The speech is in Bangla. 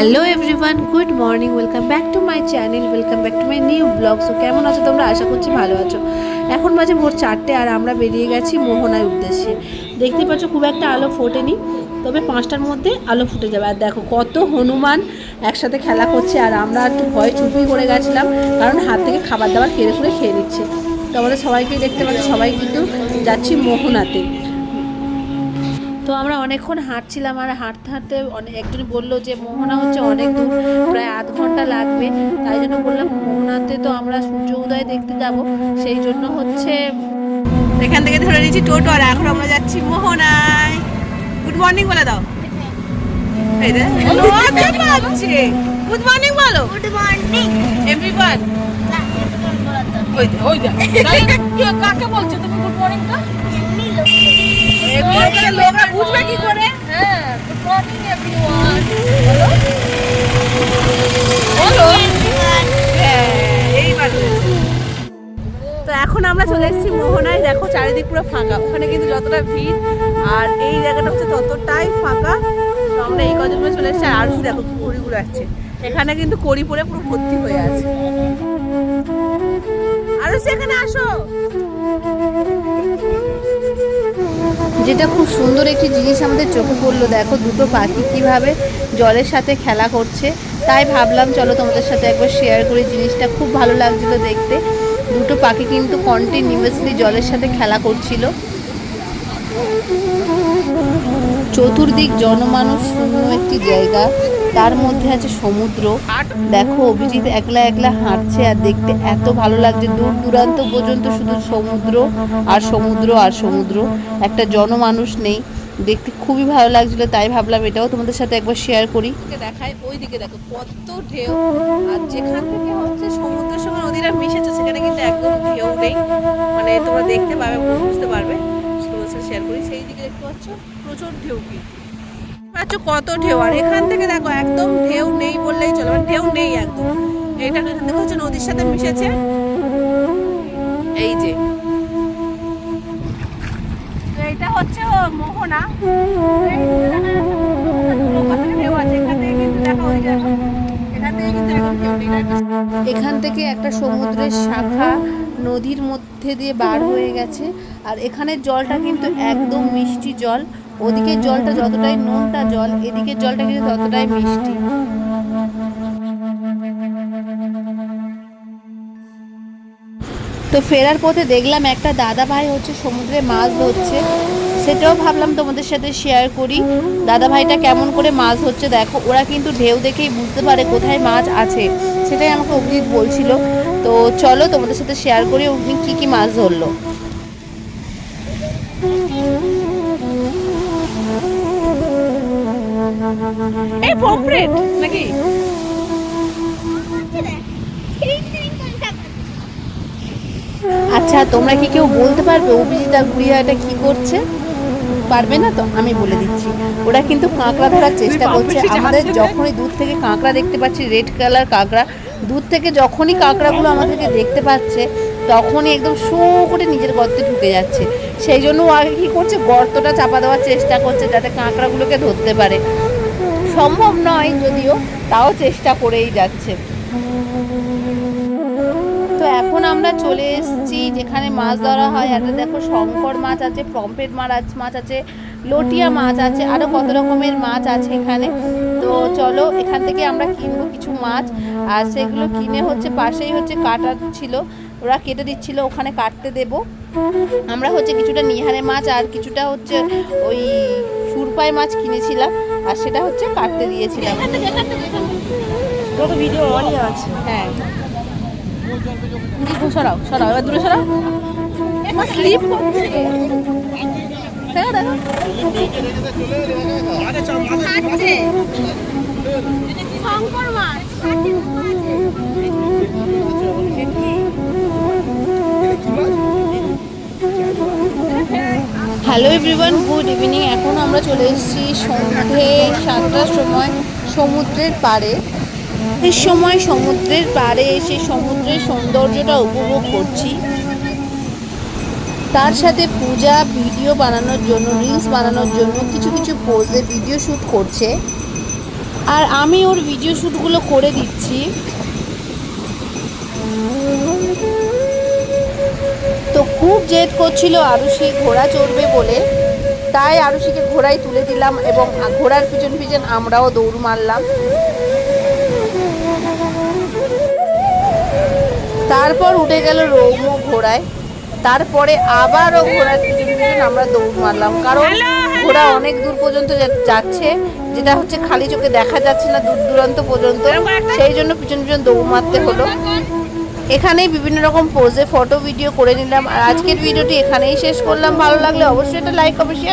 Hello everyone, good morning, welcome back to my channel, welcome back to my new blog. So কেমন আছো তোমরা? আশা করছি ভালো আছো। এখন বাজে ভোর চারটে আর আমরা বেরিয়ে গেছি মোহনার উদ্দেশ্যে। দেখতে পাচ্ছ খুব একটা আলো ফোটেনি, তবে পাঁচটার মধ্যে আলো ফুটে যাবে। আর দেখো কত হনুমান একসাথে খেলা করছে, আর আমরা একটু ভয় চুপি করে গেছিলাম, কারণ হাত থেকে খাবার দাবার কেড়ে করে খেয়ে নিচ্ছে। তো আমাদের সবাইকেই দেখতে পাচ্ছি, সবাই কিন্তু যাচ্ছি মোহনাতে। তো আমরা অনেকক্ষণ হাঁটছিলাম আর হাঁটতে হাঁটতে অনেক একজন বলল যে মোহনা হচ্ছে অনেক দূর প্রায় আধ ঘণ্টা লাগবে। তাই জন্য বললাম মোহনাতে তো আমরা সূর্য উদয় দেখতে যাব। সেই জন্য হচ্ছে এখান থেকে ধরে নিয়েছি টোটো আর এখন আমরা যাচ্ছি মোহনায়। গুড মর্নিং বলে দাও। গুড মর্নিং বলো। গুড মর্নিং এভরিওয়ান ওই ওই কাকে বলছো তুমি গুড মর্নিংটা এমনি লোক এগুলো করে তো এখন আমরা চলে এসেছি মোহনায়। দেখো, চারিদিক পুরো ফাঁকা। ওখানে কিন্তু যতটা ভিড়, আর এই জায়গাটা হচ্ছে ততটাই ফাঁকা। তো আমরা এই কজনগুলো চলে এসেছি, আর দেখো কড়িগুলো আসছে। এখানে কিন্তু কড়ি পরে পুরো ভর্তি হয়ে আছে। আরও সেখানে আসো। যেটা খুব সুন্দর একটি জিনিস আমাদের চোখে পড়ল। দেখো দুটো পাখি কীভাবে জলের সাথে খেলা করছে। তাই ভাবলাম, চলো তোমাদের সাথে একবার শেয়ার করি জিনিসটা। খুব ভালো লাগছিল দেখতে। দুটো পাখি কিন্তু কন্টিনিউয়াসলি জলের সাথে খেলা করছিল। চতুর্দিক জনমানুষ, শূন্য একটি জায়গা। তার মধ্যে আছে সমুদ্র। দেখো, অভিজিৎ একলা একলা হাঁটছে আর দেখতে এত ভালো লাগছে। দূর দূরান্ত পর্যন্ত শুধু সমুদ্র আর সমুদ্র আর সমুদ্র। একটা জনমানুষ নেই। দেখতে খুবই ভালো লাগছিল, তাই ভাবলাম এটাও তোমাদের সাথে একবার শেয়ার করি। দেখায় ওই দিকে দেখো, কত ঢেউ। আর যেখান থেকে হচ্ছে সমুদ্রের সঙ্গে নদীরা মিশেছে, সেখানে কিন্তু একদম ঢেউ নেই। মানে তোমরা দেখতে পাবে, বুঝতে পারবে। শেয়ার করি। সেই দিকে দেখতে পাচ্ছ, প্রচুর ঢেউ কিন্তু। পাচ্ছ কত ঢেউ? আর এখান থেকে দেখো, একদম ঢেউ নেই বললেই চলো মানে ঢেউ নেই একদম। এটা থেকে হচ্ছে নদীর সাথে মিশেছে। এই যে। এটা হচ্ছে মোহনা। দেখা দেখো এখান থেকে একটা সমুদ্রের শাখা নদীর মধ্যে দিয়ে বার হয়ে গেছে। আর এখানের জলটা কিন্তু একদম মিষ্টি জল। ওদিকে জলটা যতটাই নোনতা জল এদিকের জলটা কিন্তু ততটাই মিষ্টি। তো ফেরার পথে দেখলাম একটা দাদা ভাই হচ্ছে, সমুদ্রে মাছ ধরছে। সেটাও ভাবলাম তোমাদের সাথে শেয়ার করি। দাদা ভাইটা কেমন করে মাছ ধরছে দেখো, ওরা কিন্তু ঢেউ দেখেই বুঝতে পারে কোথায় মাছ আছে। সেটাই আমাকে অভিজিৎ বলছিল। তো চলো তোমাদের সাথে শেয়ার করি উনি কী কী মাছ ধরলো। এই নাকি আচ্ছা তোমরা কি কেউ বলতে পারবে অভিজিতা গুড়িয়া এটা কি করছে? পারবে না তো? আমি বলে দিচ্ছি। ওরা কিন্তু কাঁকড়া ধরার চেষ্টা করছে। আমাদের যখনই দূর থেকে কাঁকড়া দেখতে পাচ্ছি রেড কালার কাঁকড়া দূর থেকে যখনই কাঁকড়াগুলো আমাদেরকে দেখতে পাচ্ছে তখনই একদম শো করে নিজের গর্তে ঢুকে যাচ্ছে। সেই জন্য ও আগে কী করছে? গর্তটা চাপা দেওয়ার চেষ্টা করছে যাতে কাঁকড়াগুলোকে ধরতে পারে। সম্ভব নয় যদিও, তাও চেষ্টা করেই যাচ্ছে। তো এখন আমরা চলে এসেছি যেখানে মাছ ধরা হয়। একটা দেখো শঙ্কর মাছ আছে, পম্পেট মাছ মাছ আছে, লটিয়া মাছ আছে আরও কত রকমের মাছ আছে এখানে। তো চলো, এখান থেকে আমরা কিনবো কিছু মাছ। আর সেগুলো কিনে হচ্ছে, পাশেই হচ্ছে কাটা ছিল। ওরা কেটে দিচ্ছিল, ওখানে কাটতে দেব। আমরা হচ্ছে কিছুটা নিহারে মাছ আর কিছুটা হচ্ছে ওই সুরপায় মাছ কিনেছিলাম আর সেটা হচ্ছে কাটতে দিয়েছিলাম। ভিডিও অনই আছে। হ্যাঁ। সরাও সরাও এবার দূরে সরাও। স্লিপ করছে। দেখো দেখো খাচ্ছে শঙ্কর মাছ। হ্যালো এভরিওয়ান গুড ইভিনিং এখন আমরা চলে এসেছি সন্ধে সাতটার সময় সমুদ্রের পাড়ে। এই সময় সমুদ্রের পাড়ে এসে সমুদ্রের সৌন্দর্যটা উপভোগ করছি। তার সাথে পূজা, ভিডিও বানানোর জন্য রিলস বানানোর জন্য কিছু কিছু পোজে ভিডিও শ্যুট করছে। আর আমি ওর ভিডিও শ্যুটগুলো করে দিচ্ছি। খুব জেদ করছিল আরুষি ঘোড়া চড়বে বলে। তাই আরুষিকে ঘোড়ায় তুলে দিলাম এবং ঘোড়ার পিছন পিছন আমরাও দৌড় মারলাম। তারপর উঠে গেল রৌমো ঘোড়ায়। তারপরে আবারও ঘোড়ার পিছন পিছন আমরা দৌড় মারলাম। কারণ ঘোড়া অনেক দূর পর্যন্ত যাচ্ছে যেটা হচ্ছে খালি চোখে দেখা যাচ্ছে না দূর দূরান্ত পর্যন্ত। সেই জন্য পিছন পিছন দৌড় মারতে হলো। এখানেই বিভিন্ন রকম পোজে ফটো ভিডিও করে নিলাম। আর আজকের ভিডিওটি এখানেই শেষ করলাম। ভালো লাগলে অবশ্যই একটা লাইক অবশ্যই